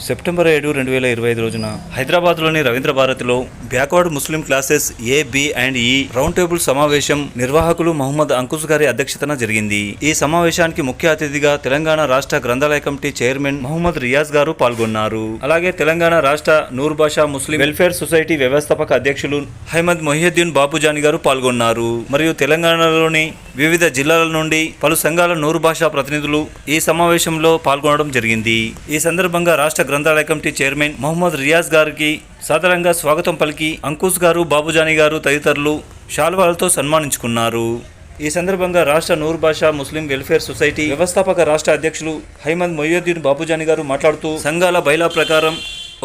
September ఏడు రెండు వేల ఇరవై ఐదు రోజున హైదరాబాద్లోని రవీంద్ర భారతిలో backward Muslim classes A B and E round table సమావేశం నిర్వాహకులు మహమ్మద్ అంకుష్ గారి అధ్యక్షతన జరిగింది. ఈ సమావేశానికి ముఖ్య అతిథిగా తెలంగాణ రాష్ట్ర గ్రంథాలయ కమిటీ చైర్మన్ మహమ్మద్ రియాజ్ గారు పాల్గొన్నారు. అలాగే తెలంగాణ రాష్ట్ర నూర్ భాషా ముస్లిం వెల్ఫేర్ సొసైటీ వ్యవస్థాపక అధ్యక్షులు హైమద్ మొహియుద్దీన్ బాబుజాని గారు పాల్గొన్నారు. మరియు తెలంగాణలోని వివిధ జిల్లాల నుండి పలు సంఘాల నూరు భాషా ప్రతినిధులు ఈ సమావేశంలో పాల్గొనడం జరిగింది. ఈ సందర్భంగా రాష్ట్ర గ్రంథాలయ కమిటీ చైర్మన్ మహమ్మద్ రియాజ్ గారికి సాధారణంగా స్వాగతం పలికి అంకుష్ గారు బాబుజానీ గారు తదితరులు షాల్వాలతో సన్మానించుకున్నారు. ఈ సందర్భంగా రాష్ట్ర నూర్ భాషా ముస్లిం వెల్ఫేర్ సొసైటీ వ్యవస్థాపక రాష్ట్ర అధ్యక్షులు హైమద్ మొయ్యుద్దీన్ బాబుజాని గారు మాట్లాడుతూ సంఘాల బైలా ప్రకారం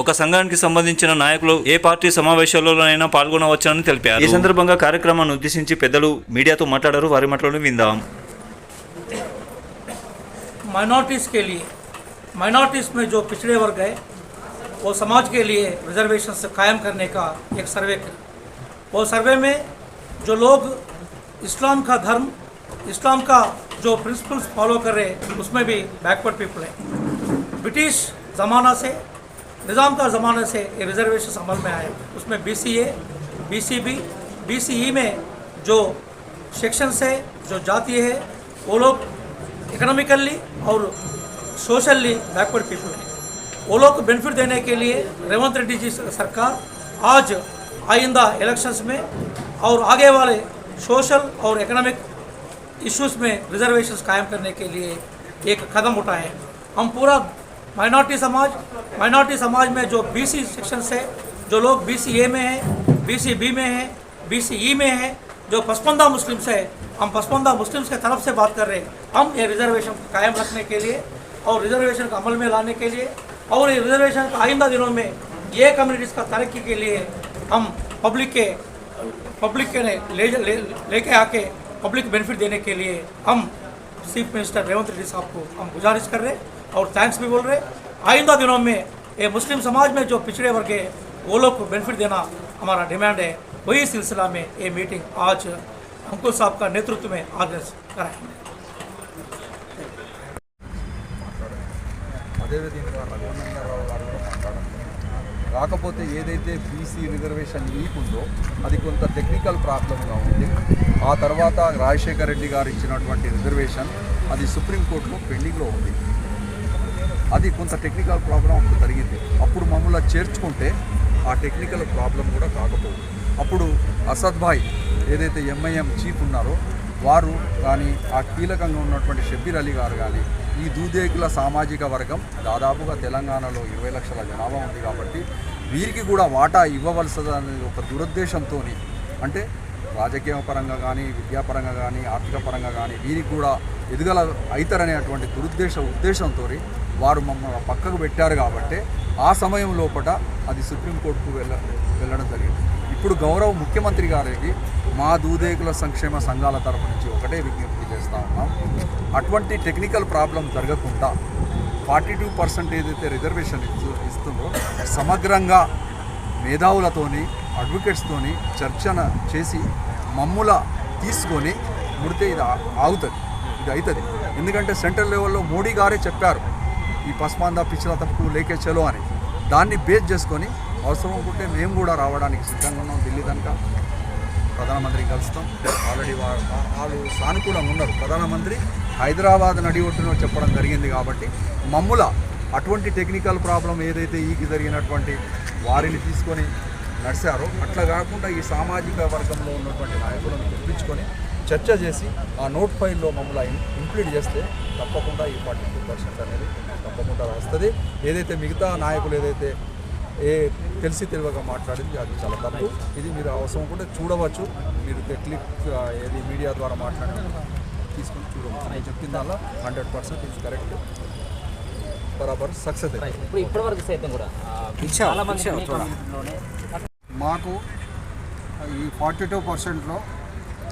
ఒక సంఘానికి సంబంధించిన నాయకులు ఏ పార్టీ సమావేశాలలోనైనా పాల్గొనవచ్చునని తెలిపారు. ఈ సందర్భంగా కార్యక్రమాన్ని ఉద్దేశించి పెద్దలు మీడియాతో మాట్లాడారు. వారి మాటలను విందాం. మైనార్టీస్ माइनॉरिटीज़ में जो पिछड़े वर्ग है, वो समाज के लिए रिजर्वेशन से कायम करने का एक सर्वे किया वो सर्वे में जो लोग इस्लाम का धर्म, इस्लाम का जो प्रिंसिपल्स फॉलो कर रहे हैं, उसमें भी बैकवर्ड पीपल है। ब्रिटिश ज़माना से, निज़ाम का ज़माने से ये रिजर्वेशन अमल में आए उसमें B C A B C B B C E में जो सेक्शन से जो जाति है, वो लोग इकोनॉमिकली और सोशली बैकवर्ड पीपल है वो लोग को बेनिफिट देने के लिए रेवंत रेड्डी जी सरकार आज आइंदा इलेक्शंस में और आगे वाले सोशल और इकोनॉमिक इश्यूज़ में रिजर्वेशंस कायम करने के लिए एक कदम उठाए हैं। हम पूरा माइनॉरिटी समाज माइनॉरिटी समाज में जो बीसी सेक्शन है, जो लोग बीसीए में हैं बीसीबी में हैं बीसीई में हैं, जो पसमंदा मुस्लिम्स है, हम पसमंदा मुस्लिम्स के तरफ़ से बात कर रहे हैं। हम ये रिजर्वेशन कायम रखने के लिए और रिजर्वेशन को अमल में लाने के लिए और रिजर्वेशन का आइंदा दिनों में ये कम्युनिटीज़ का तरक्की के लिए हम पब्लिक के पब्लिक के ले ले, लेके आके पब्लिक बेनिफिट देने के लिए हम चीफ मिनिस्टर रेवंत रेड्डी साहब को हम गुजारिश कर रहे हैं और थैंक्स भी बोल रहे हैं। आइंदा दिनों में ये मुस्लिम समाज में जो पिछड़े वर्ग है, वो लोग को बेनिफिट देना हमारा डिमांड है। वही सिलसिला में ये मीटिंग आज अंकुल साहब का नेतृत्व में ऑर्गेनाइज कराएँगे అదేవిధంగా రఘునందరావు గారు కూడా మాట్లాడారు. కాకపోతే ఏదైతే బీసీ రిజర్వేషన్ లీక్ ఉందో అది కొంత టెక్నికల్ ప్రాబ్లంగా ఉంది. ఆ తర్వాత రాజశేఖర రెడ్డి గారు ఇచ్చినటువంటి రిజర్వేషన్ అది సుప్రీంకోర్టులో పెండింగ్లో ఉంది. అది కొంత టెక్నికల్ ప్రాబ్లం అప్పుడు జరిగింది. అప్పుడు మమ్మల్ని చేర్చుకుంటే ఆ టెక్నికల్ ప్రాబ్లం కూడా కాకపోదు అప్పుడు అసద్ భాయ్ ఏదైతే ఎంఐఎం చీఫ్ ఉన్నారో వారు కానీ ఆ కీలకంగా ఉన్నటువంటి షబ్బీర్ అలీ గారు కానీ ఈ దూదేకుల సామాజిక వర్గం దాదాపుగా తెలంగాణలో ఇరవై లక్షల జనాభా ఉంది కాబట్టి వీరికి కూడా వాటా ఇవ్వవలసిన ఒక దురుద్దేశంతో అంటే రాజకీయ పరంగా కానీ విద్యాపరంగా కానీ ఆర్థిక పరంగా కానీ వీరికి కూడా ఎదుగల అవుతారనేటువంటి దురుద్దేశ ఉద్దేశంతో వారు మమ్మల్ని పక్కకు పెట్టారు కాబట్టి ఆ సమయం లోపల అది సుప్రీంకోర్టుకు వెళ్ళ వెళ్ళడం జరిగింది. ఇప్పుడు గౌరవ ముఖ్యమంత్రి గారికి మా దూదేకుల సంక్షేమ సంఘాల తరపు నుంచి ఒకటే విజ్ఞప్తి. చేస్తూ ఉన్నాం. అటువంటి టెక్నికల్ ప్రాబ్లం జరగకుండా ఫార్టీ టూ పర్సెంట్ ఏదైతే రిజర్వేషన్ ఇస్తు ఇస్తుందో సమగ్రంగా మేధావులతోని అడ్వకేట్స్తోని చర్చన చేసి మమ్ముల తీసుకొని ముడితే ఇది ఆగుతుంది. ఇది అవుతుంది ఎందుకంటే సెంట్రల్ లెవెల్లో మోడీ గారే చెప్పారు ఈ పస్మాందా పిచ్చిల తప్పు లేకే చలో అని. దాన్ని బేస్ చేసుకొని అవసరం అనుకుంటే మేము కూడా రావడానికి సిద్ధంగా ఉన్నాం ఢిల్లీ దాకా ప్రధానమంత్రిని కలుస్తాం. ఆల్రెడీ వాళ్ళు సానుకూలంగా ఉన్నారు. ప్రధానమంత్రి హైదరాబాద్ నడి ఒట్టున చెప్పడం జరిగింది కాబట్టి మమ్ముల అటువంటి టెక్నికల్ ప్రాబ్లం ఏదైతే ఈకి జరిగినటువంటి వారిని తీసుకొని నడిచారో అట్లా కాకుండా ఈ సామాజిక వర్గంలో ఉన్నటువంటి నాయకులను తెప్పించుకొని చర్చ చేసి ఆ నోట్ ఫైల్లో మమ్మల్ని ఇంక్లూడ్ చేస్తే తప్పకుండా ఈ ఫార్టీ టూ పర్సెంట్ అనేది తప్పకుండా వస్తుంది. ఏదైతే మిగతా నాయకులు ఏదైతే ఏ తెలిసి తెలియక మాట్లాడింది అది చాలా తప్పు. ఇది మీరు అవసరం కూడా చూడవచ్చు. మీరు క్లిక్ ఏది మీడియా ద్వారా మాట్లాడిన తీసుకొని చూడవచ్చు. నేను చెప్పిన దానిలో హండ్రెడ్ పర్సెంట్ ఇది కరెక్ట్. బరాబర్ సక్సెస్ ఇప్పుడు ఇప్పటివరకు సైతం కూడా ఆ, చాలా మంది మీ కమ్యూనిటీలోనే మాకు ఈ ఫార్టీ టూ పర్సెంట్లో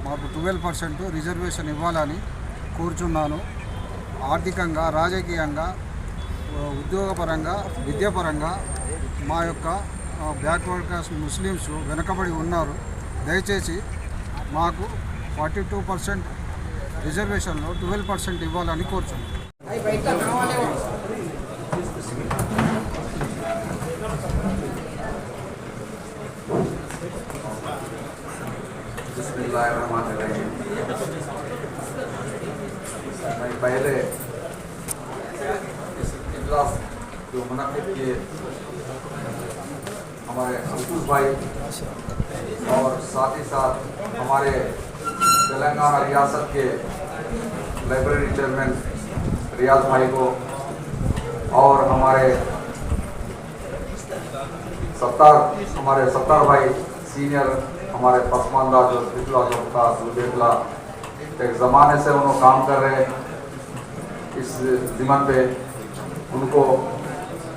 మాకు ట్వెల్వ్ పర్సెంట్ రిజర్వేషన్ ఇవ్వాలని కోరుచున్నాను. ఆర్థికంగా రాజకీయంగా ఉద్యోగపరంగా విద్యాపరంగా మా యొక్క బ్యాక్వర్డ్ క్లాస్ ముస్లిమ్స్ వెనుకబడి ఉన్నారు. దయచేసి మాకు ఫార్టీ టూ పర్సెంట్ రిజర్వేషన్లో ట్వెల్వ్ పర్సెంట్ ఇవ్వాలని కోరుచున్నాం. मैं जो मुनद किए हमारे अंकुश भाई और साथ ही साथ हमारे तेलंगाना रियासत के लाइब्रेरी चेयरमैन रियाज भाई को और हमारे सत्तार हमारे सत्तार भाई सीनियर हमारे पसमानदा जो पिछला जो था सुदेखला एक ज़माने से उन्होंने काम कर रहे इस जिमन पे उनको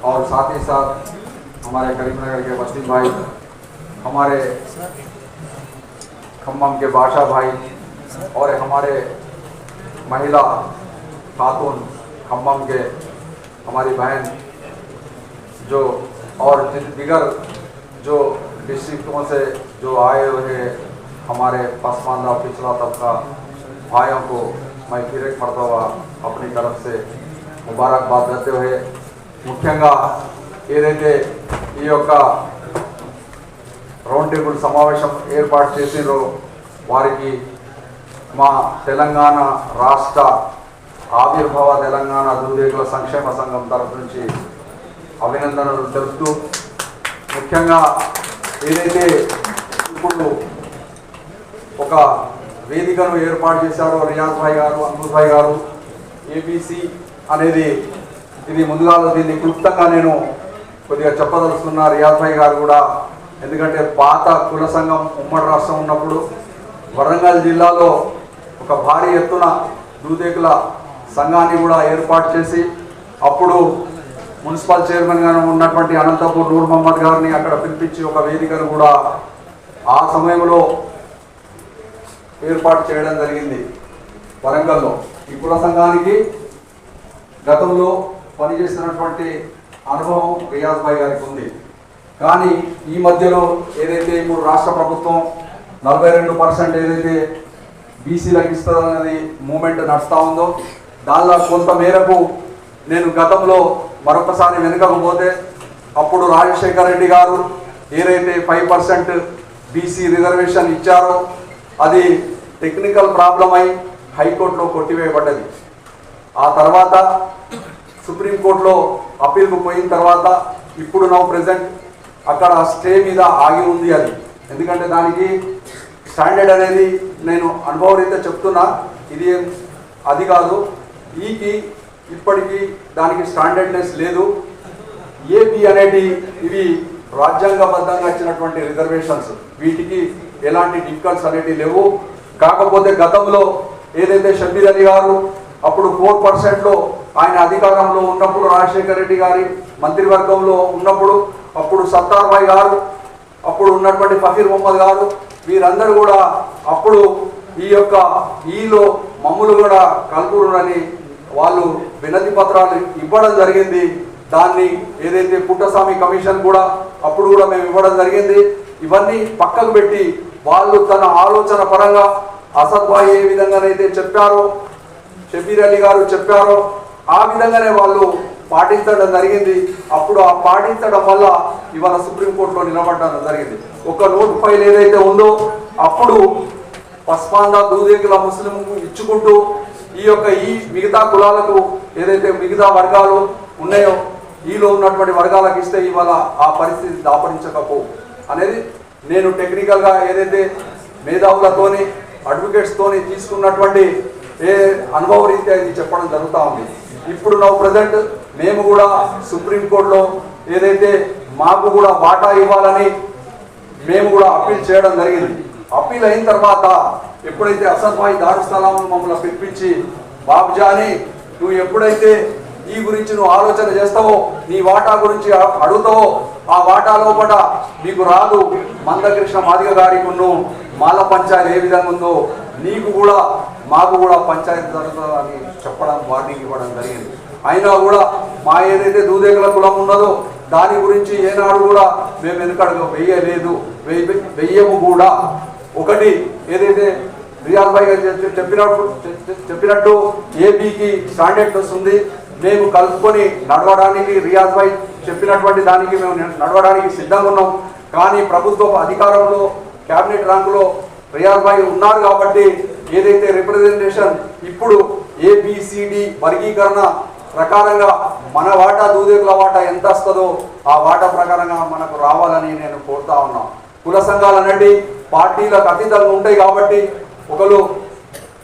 और साथ ही साथ हमारे करीमनगर के वसीम भाई, हमारे खम्भम के बादशाह भाई और हमारे महिला खातून खम्भम के हमारी बहन जो और दिगर जो डिस्ट्रिक्टों से जो आए हुए हमारे पसमानदा पिछड़ा तबका भाइयों को मैं फिर एक मरतबा अपनी तरफ़ से मुबारकबाद देते हुए ముఖ్యంగా ఏదైతే ఈ యొక్క రౌండ్ టేబుల్ సమావేశం ఏర్పాటు చేసినో వారికి మా తెలంగాణ రాష్ట్ర ఆవిర్భావ తెలంగాణ దూదేకుల సంక్షేమ సంఘం తరఫు నుంచి అభినందనలు తెలుపుతూ ముఖ్యంగా ఏదైతే ఇప్పుడు ఒక వేదికను ఏర్పాటు చేశారో రియాజ్ భాయ్ గారు అంకుల్ భాయ్ గారు ఏబీసీ అనేది ఇది ముందుగా దీన్ని క్లుప్తంగా నేను కొద్దిగా చెప్పదలుచుకున్న రియాజ్ భాయ్ గారు కూడా ఎందుకంటే పాత కుల సంఘం ఉమ్మడి రాష్ట్రం ఉన్నప్పుడు వరంగల్ జిల్లాలో ఒక భారీ ఎత్తున దూదేకుల సంఘాన్ని కూడా ఏర్పాటు చేసి అప్పుడు మున్సిపల్ చైర్మన్గా ఉన్నటువంటి అనంతపూర్ నూర్ మహమ్మద్ గారిని అక్కడ పిలిపించి ఒక వేదికను కూడా ఆ సమయంలో ఏర్పాటు చేయడం జరిగింది వరంగల్లో. ఈ కుల సంఘానికి గతంలో పనిచేసినటువంటి అనుభవం రియాజ్ భాయ్ గారికి ఉంది. కానీ ఈ మధ్యలో ఏదైతే ఇప్పుడు రాష్ట్ర ప్రభుత్వం నలభై రెండు పర్సెంట్ ఏదైతే బీసీలకు ఇస్తుందన్నది మూమెంట్ నడుస్తూ ఉందో దానిలో కొంత మేరకు నేను గతంలో మరొకసారి వెనుకకు పోతే అప్పుడు రాజశేఖర్ రెడ్డి గారు ఏదైతే ఫైవ్ పర్సెంట్ బీసీ రిజర్వేషన్ ఇచ్చారో అది టెక్నికల్ ప్రాబ్లం అయి హైకోర్టులో కొట్టివేయబడ్డది. ఆ తర్వాత సుప్రీంకోర్టులో అప్పీల్కు పోయిన తర్వాత ఇప్పుడు నా ప్రజెంట్ అక్కడ స్టే మీద ఆగి ఉంది అది. ఎందుకంటే దానికి స్టాండర్డ్ అనేది నేను అనుభవరీత్యా చెప్తున్నా ఇది అది కాదు. ఈకి ఇప్పటికీ దానికి స్టాండర్డ్నెస్ లేదు. ఏపీ అనేది ఇవి రాజ్యాంగబద్ధంగా ఇచ్చినటువంటి రిజర్వేషన్స్. వీటికి ఎలాంటి డిఫికల్ట్స్ అనేటివి లేవు. కాకపోతే గతంలో ఏదైతే షబీర్ అలీ గారు అప్పుడు ఫోర్ పర్సెంట్లో ఆయన అధికారంలో ఉన్నప్పుడు రాజశేఖర రెడ్డి గారి మంత్రివర్గంలో ఉన్నప్పుడు అప్పుడు సత్తార్భాయ్ గారు అప్పుడు ఉన్నటువంటి ఫకీర్ మొహమ్మద్ గారు వీరందరూ కూడా అప్పుడు ఈ యొక్క ఈలో మమ్ములు కూడా కలుపురునని వాళ్ళు వినతి పత్రాలు ఇవ్వడం జరిగింది. దాన్ని ఏదైతే పుట్టస్వామి కమిషన్ కూడా అప్పుడు కూడా మేము ఇవ్వడం జరిగింది. ఇవన్నీ పక్కకు పెట్టి వాళ్ళు తన ఆలోచన పరంగా అసద్భాయ్ ఏ విధంగానైతే చెప్పారో షబీర్ అలీ గారు చెప్పారో ఆ విధంగానే వాళ్ళు పాటించడం జరిగింది. అప్పుడు ఆ పాటించడం వల్ల ఇవాళ సుప్రీంకోర్టులో నిలబడడం జరిగింది. ఒక నోట్ ఫైల్ ఏదైతే ఉందో అప్పుడు పస్మాందా దూదేకుల ముస్లిం ఇచ్చుకుంటూ ఈ యొక్క ఈ మిగతా కులాలకు ఏదైతే మిగతా వర్గాలు ఉన్నాయో ఈలో ఉన్నటువంటి వర్గాలకు ఇస్తే ఇవాళ ఆ పరిస్థితి దాపరించకపో అనేది నేను టెక్నికల్గా ఏదైతే మేధావులతోని అడ్వకేట్స్తోని తీసుకున్నటువంటి ఏ అనుభవ రీత్యా ఇది చెప్పడం జరుగుతూ ఉంది. ఇప్పుడు నా ప్రజెంట్ మేము కూడా సుప్రీంకోర్టులో ఏదైతే మాకు కూడా వాటా ఇవ్వాలని మేము కూడా అప్పీల్ చేయడం జరిగింది. అప్పీల్ అయిన తర్వాత ఎప్పుడైతే అసద్ భాయ్ దారుస్థలం మమ్మల్ని పిలిపించి బాబుజాని నువ్వు ఎప్పుడైతే ఈ గురించి నువ్వు ఆలోచన చేస్తావో నీ వాటా గురించి అడుగుతావో ఆ వాటా లోపల నీకు రాదు. మందకృష్ణ మాదిగ గారికి నువ్వు మాల పంచాయతీ ఏ విధంగా ఉందో నీకు కూడా మాకు కూడా పంచాయతీ జరుగుతుందని చెప్పడం వార్నింగ్ ఇవ్వడం జరిగింది. అయినా కూడా మా ఏదైతే దూదేగల కులం ఉన్నదో దాని గురించి ఏనాడు కూడా మేము వెనుకడుగు వెయ్యలేదు వెయ్యి వెయ్యము కూడా. ఒకటి ఏదైతే రియాజ్ భాయ్ గారు చెప్పినట్టు చెప్పినట్టు ఏపీకి స్టాండర్డ్ వస్తుంది మేము కలుపుకొని నడవడానికి రియాజ్ భాయ్ చెప్పినటువంటి దానికి మేము నడవడానికి సిద్ధంగా ఉన్నాం. కానీ ప్రభుత్వ అధికారంలో క్యాబినెట్ ర్యాంకులో రియాజ్ భాయ్ ఉన్నారు కాబట్టి ఏదైతే రిప్రజెంటేషన్ ఇప్పుడు ఏబిసిడి వర్గీకరణ ప్రకారంగా మన వాటా దూదేకుల వాటా ఎంత వస్తుందో ఆ వాటా ప్రకారంగా మనకు రావాలని నేను కోరుతా ఉన్నా. కుల సంఘాలు అనండి పార్టీలకు అతీతంగా ఉంటాయి కాబట్టి ఒకరు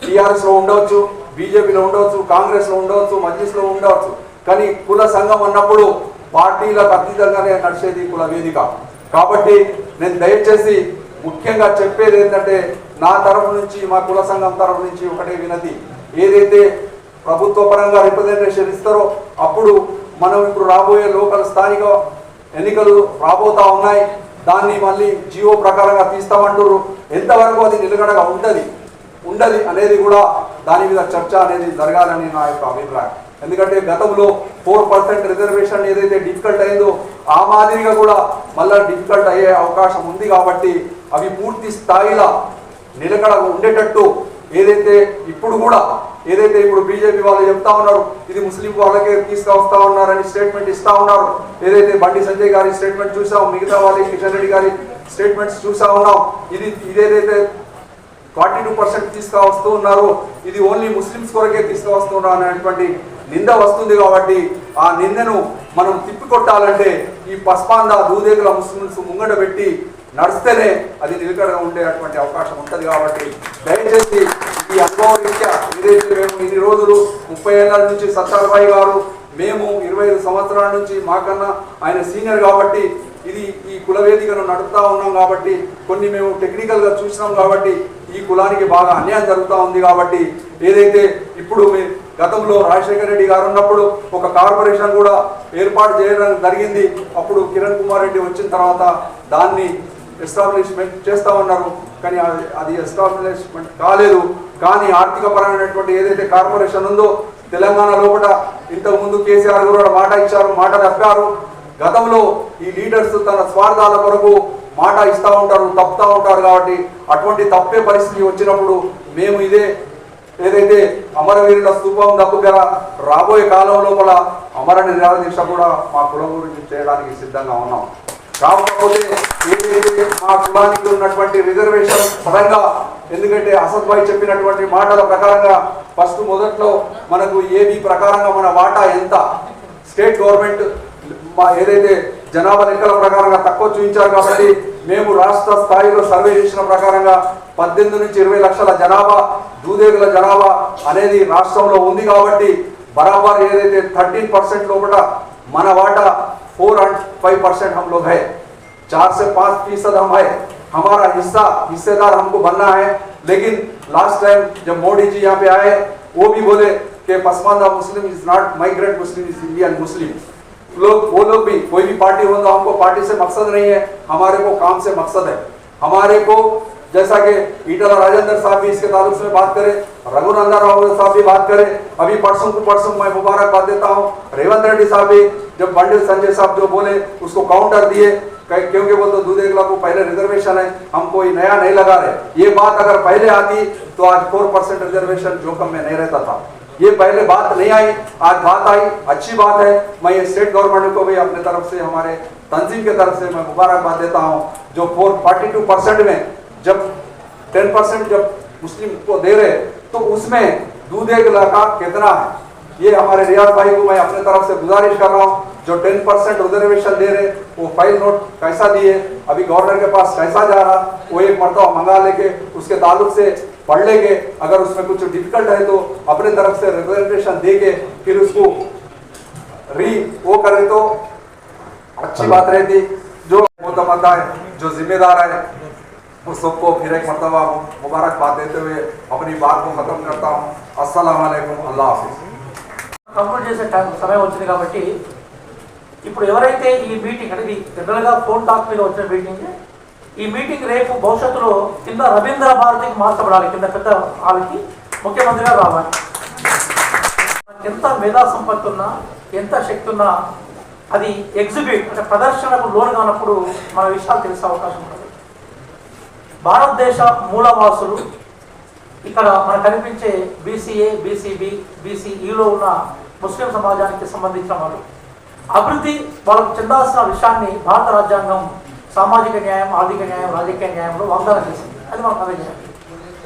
టీఆర్ఎస్లో ఉండవచ్చు బీజేపీలో ఉండవచ్చు కాంగ్రెస్లో ఉండవచ్చు మజ్లిస్లో ఉండవచ్చు. కానీ కుల సంఘం అన్నప్పుడు పార్టీలకు అతీతంగానే నడిచేది కుల వేదిక. కాబట్టి నేను దయచేసి ముఖ్యంగా చెప్పేది ఏంటంటే నా తరఫు నుంచి మా కుల సంఘం తరఫు నుంచి ఒకటే వినతి. ఏదైతే ప్రభుత్వ పరంగా రిప్రజెంటేషన్ ఇస్తారో అప్పుడు మనం ఇప్పుడు రాబోయే లోకల్ స్థానిక ఎన్నికలు రాబోతా ఉన్నాయి. దాన్ని మళ్ళీ జియో ప్రకారంగా తీస్తామంటారు ఎంతవరకు అది నిలకడగా ఉంటుంది? ఉండదు అనేది కూడా దాని మీద చర్చ అనేది జరగాలని నా యొక్క అభిప్రాయం. ఎందుకంటే గతంలో ఫోర్ పర్సెంట్ రిజర్వేషన్ ఏదైతే డిఫికల్ట్ అయిందో ఆ మాదిరిగా కూడా మళ్ళీ డిఫికల్ట్ అయ్యే అవకాశం ఉంది కాబట్టి అవి పూర్తి స్థాయిలో నిలకడ ఉండేటట్టు ఏదైతే ఇప్పుడు కూడా ఏదైతే ఇప్పుడు బీజేపీ వాళ్ళు చెప్తా ఉన్నారు ఇది ముస్లిం వాళ్ళకే తీసుకొస్తా ఉన్నారని స్టేట్మెంట్ ఇస్తా ఉన్నారు ఏదైతే బండి సంజయ్ గారి స్టేట్మెంట్ చూసాం మిగతా వాళ్ళకి కిషన్ రెడ్డి గారి స్టేట్మెంట్స్ చూసా ఉన్నాం ఇది ఇదేదైతే ఫార్టీ టూ పర్సెంట్ తీసుకువస్తూ ఉన్నారు ఇది ఓన్లీ ముస్లిమ్స్ కొరకే తీసుకువస్తున్నారు అనేటువంటి నింద వస్తుంది కాబట్టి ఆ నిందను మనం తిప్పికొట్టాలంటే ఈ పస్పాంద దూదేగుల ముస్లిమ్స్ ముంగట పెట్టి నడిస్తేనే అది నిలకడగా ఉండేటువంటి అవకాశం ఉంటుంది కాబట్టి దయచేసి ఈ అనుభవం రీత్యా ఏదైతే మేము ఇన్ని రోజులు ముప్పై ఏళ్ళ నుంచి సత్తాబాయి గారు మేము ఇరవై ఐదు సంవత్సరాల నుంచి మాకన్నా ఆయన సీనియర్ కాబట్టి ఇది ఈ కుల వేదికను నడుపుతా ఉన్నాం కాబట్టి కొన్ని మేము టెక్నికల్గా చూసినాం కాబట్టి ఈ కులానికి బాగా అన్యాయం జరుగుతూ ఉంది కాబట్టి ఏదైతే ఇప్పుడు మీ గతంలో రాజశేఖర రెడ్డి గారు ఉన్నప్పుడు ఒక కార్పొరేషన్ కూడా ఏర్పాటు చేయడం జరిగింది. అప్పుడు కిరణ్ కుమార్ రెడ్డి వచ్చిన తర్వాత దాన్ని ఎస్టాబ్లిష్మెంట్ చేస్తా ఉన్నారు. కానీ అది- అది ఎస్టాబ్లిష్మెంట్ కాలేదు. కానీ ఆర్థిక పరమైనటువంటి ఏదైతే కార్పొరేషన్ ఉందో తెలంగాణ లోపల ఇంతకు ముందు కేసీఆర్ కూడా మాట ఇచ్చారు మాట తప్పారు. గతంలో ఈ లీడర్స్ తన స్వార్థాల కొరకు మాట ఇస్తూ ఉంటారు తప్పుతూ ఉంటారు కాబట్టి అటువంటి తప్పే పరిస్థితి వచ్చినప్పుడు మేము ఇదే ఏదైతే అమరవీరుల స్థూపం దగ్గర రాబోయే కాలం లోపల అమర నిరాదీక్ష కూడా మా కులం గురించి చేయడానికి సిద్ధంగా ఉన్నాం. కాకపోతే ఏదైతే మా కులానికి ఉన్నటువంటి రిజర్వేషన్ పరంగా ఎందుకంటే అసద్ భాయ్ చెప్పినటువంటి మాటల ప్రకారంగా ఫస్ట్ మొదట్లో మనకు ఏబీ ప్రకారంగా మన వాటా ఎంత? స్టేట్ గవర్నమెంట్ మా ఏదైతే జనాభా లెక్కల ప్రకారంగా తక్కువ చూపించారు కాబట్టి మేము రాష్ట్ర స్థాయిలో సర్వే చేసిన ప్రకారంగా పద్దెనిమిది నుంచి ఇరవై లక్షల జనాభా దూదేగుల జనాభా అనేది రాష్ట్రంలో ఉంది కాబట్టి బరాబర్ ఏదైతే థర్టీన్ పర్సెంట్ లోపల మన వాటా फोर एंड फाइव परसेंट हम लोग है। चार से पाँच फ़ीसद हम है। हमारा हिस्सा, हिस्सेदार हमको बनना है। लेकिन लास्ट टाइम जब मोदी जी यहाँ पे आए, वो भी बोले कि Pasmanda Muslim is not migrant Muslim is Indian Muslim लोग, वो लोग भी, कोई भी पार्टी हो तो हमको पार्टी से मकसद नहीं है। हमारे को काम से मकसद है। हमारे को जैसा कि ईटला राजेंद्र साहब भी इसके ताल्लुक में बात करें, रघुनंदन राव साहब भी बात करें, अभी परसों को परसों मैं मुबारकबाद देता हूँ। रेवंत रेड्डी साहब भी जब बंडल संजय साहब जो बोले, उसको काउंटर दिए क्योंकि वो तो दूध एकला को पहले रिजर्वेशन है, हम कोई नया नहीं लगा रहे। ये बात अगर पहले आती तो आज फोर परसेंट रिजर्वेशन जोखम में नहीं रहता था। ये पहले बात नहीं आई, आज बात आई, अच्छी बात है। मैं ये स्टेट गवर्नमेंट को भी अपने तरफ़ से, हमारे तंजीम के तरफ़ से मैं मुबारकबाद देता हूँ, जो फोर फोर्टी टू परसेंट में जब टेन परसेंट जब मुस्लिम को दे रहे तो उसमें दूध एक का कितना है? ये हमारे रियाज भाई को मैं अपने तरफ़ से गुजारिश कर रहा हूँ। जो टेन परसेंट रिजर्वेशन दे रहे वो फ़ाइल नोट कैसा दिए। अभी गवर्नर के पास कैसा जा रहा वो एक मरतबा मंगा लेके उसके ताल्लुक से पढ़ लेंगे। अगर उसमें कुछ डिफ़िकल्ट है तो अपने तरफ़ से रिप्रेजेंटेशन दे के फिर उसको री वो करे तो अच्छी बात रहती। जो मुतमदा है जो जिम्मेदार है सबको फिर एक मरतबा मुबारकबाद देते हुए अपनी बात को ख़त्म करता हूँ अस्सलाम वालेकुम अल्लाह हाफिज़ కంప్లీట్ చేసే టైం సమయం వచ్చింది కాబట్టి ఇప్పుడు ఎవరైతే ఈ మీటింగ్ అంటే ఇది జనరల్గా ఫోన్ టాక్ మీద వచ్చిన మీటింగ్ ఈ మీటింగ్ రేపు భవిష్యత్తులో కింద రవీంద్ర భారతికి మార్చబడాలి కింద పెద్ద వాళ్ళకి ముఖ్యమంత్రిగా రావాలి మనకి ఎంత మేధా సంపత్తి ఉన్నా ఎంత శక్తి ఉన్నా అది ఎగ్జిబిట్ అంటే ప్రదర్శనకు లోను కానప్పుడు మన విషయాలు తెలిసే అవకాశం ఉంటుంది భారతదేశ మూలవాసులు ఇక్కడ మనకు కనిపించే బీసీఏ బీసీబీ బీసీఈలో ఉన్న ముస్లిం సమాజానికి సంబంధించిన వాళ్ళు. అభివృద్ధి వాళ్ళకు చెందాల్సిన విషయాన్ని భారత రాజ్యాంగం సామాజిక న్యాయం ఆర్థిక న్యాయం రాజకీయ న్యాయంలో వాగ్దానం చేసింది. అది మనం అర్థం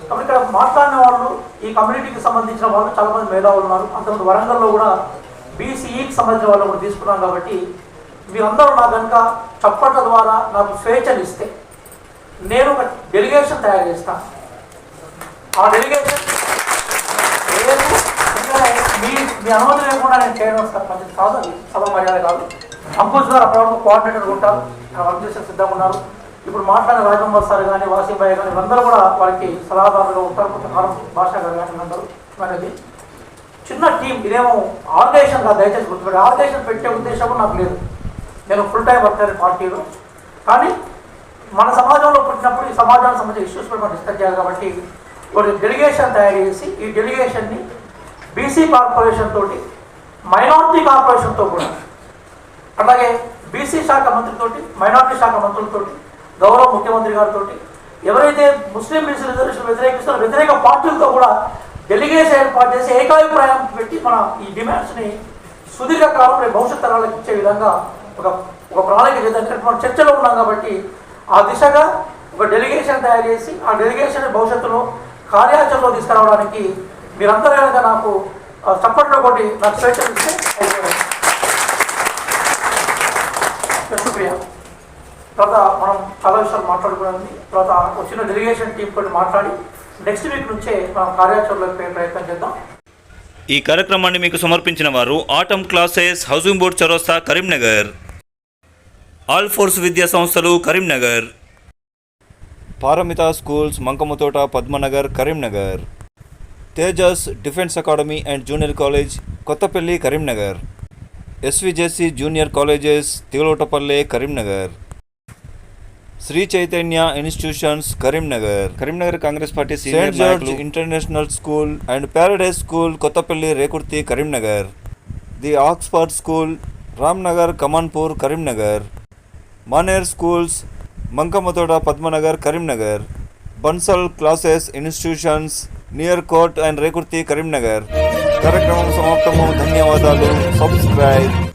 కాబట్టి ఇక్కడ మాట్లాడిన వాళ్ళు ఈ కమ్యూనిటీకి సంబంధించిన వాళ్ళు చాలామంది మేధావులు ఉన్నారు. అంతకుముందు వరంగల్లో కూడా బీసీఈకి సంబంధించిన వాళ్ళు కూడా తీసుకున్నాం కాబట్టి మీరందరూ నాకు కనుక చప్పట్ల ద్వారా నాకు స్వేచ్ఛను ఇస్తే నేను ఒక డెలిగేషన్ తయారు చేస్తాను ఆ డెలిగేషన్ మీ మీ అనుమతి లేకుండా నేను చేయడం పద్ధతి కాదు అది సభ మర్యాద కాదు. అంకుష్ గారు అప్పటివరకు కోఆర్డినేటర్ ఉంటారు వర్క్ చేసే సిద్ధంగా ఉన్నారు. ఇప్పుడు మాట్లాడిన రాజంబర్ సార్ కానీ వాసింబాయ్ కానీ వీళ్ళందరూ కూడా వారికి సలహాదారులుగా ఉంటారు కొంతకాలం భాష గారు కానీ అందరూ అనేది చిన్న టీం ఇదేమో ఆర్గనైజేషన్ కాదు దయచేసి గుర్తుపెట్టి ఆర్గనైజేషన్ పెట్టే ఉద్దేశం నాకు లేదు. నేను ఫుల్ టైం వర్కర్ పార్టీలో కానీ మన సమాజంలో పుట్టినప్పుడు ఈ సమాజానికి సంబంధించిన ఇష్యూస్ కూడా మనం డిస్కస్ చేయాలి కాబట్టి కొన్ని డెలిగేషన్ తయారు చేసి ఈ డెలిగేషన్ని బీసీ కార్పొరేషన్ తోటి మైనార్టీ కార్పొరేషన్తో కూడా అలాగే బీసీ శాఖ మంత్రితోటి మైనార్టీ శాఖ మంత్రులతోటి గౌరవ ముఖ్యమంత్రి గారితో ఎవరైతే ముస్లిం బీసీ రిజర్వేషన్ వ్యతిరేకిస్తారో వ్యతిరేక పార్టీలతో కూడా డెలిగేషన్ ఏర్పాటు చేసి ఏకాభిప్రాయం పెట్టి మన ఈ డిమాండ్స్ని సుదీర్ఘ కాలంలో భవిష్యత్ తరాలకు ఇచ్చే విధంగా ఒక ఒక ప్రణాళిక చేద్దాం. మనం చర్చలో ఉన్నాం కాబట్టి ఆ దిశగా ఒక డెలిగేషన్ తయారు చేసి ఆ డెలిగేషన్ భవిష్యత్తులో కార్యాచరణలో తీసుకురావడానికి మీరందరూ కనుక నాకు ఆ, చప్పట్లో కొట్టి నాకు స్వేచ్ఛ ఇస్తే శుక్రియా తర్వాత మనం చాలా విషయాలు మాట్లాడుకున్నది తర్వాత వచ్చిన డెలిగేషన్ టీం తోటి మాట్లాడి నెక్స్ట్ వీక్ నుంచే మనం కార్యాచరణలోకి పోయే ప్రయత్నం చేద్దాం. ఈ కార్యక్రమాన్ని మీకు సమర్పించిన వారు atom classes housing board Chowrasta Karimnagar. Alphores విద్యా సంస్థలు Karimnagar. Paramita schools Mankammathota Padmanagar Karimnagar. Tejas defence academy and junior college Kothapalli Karimnagar. SVJC junior colleges Tigalotapalle Karimnagar. Shri Chaitanya institutions Karimnagar. Karimnagar Congress party Saint George international school and Paradise school Kothapalli Rekurthi Karimnagar. The Oxford school Ramnagar Kamanpur Karimnagar. Maner schools Mankammathota Padmanagar Karimnagar Bansal classes institutions near court and Rekurthi Karimnagar కార్యక్రమం సమాప్తము ధన్యవాదాలు subscribe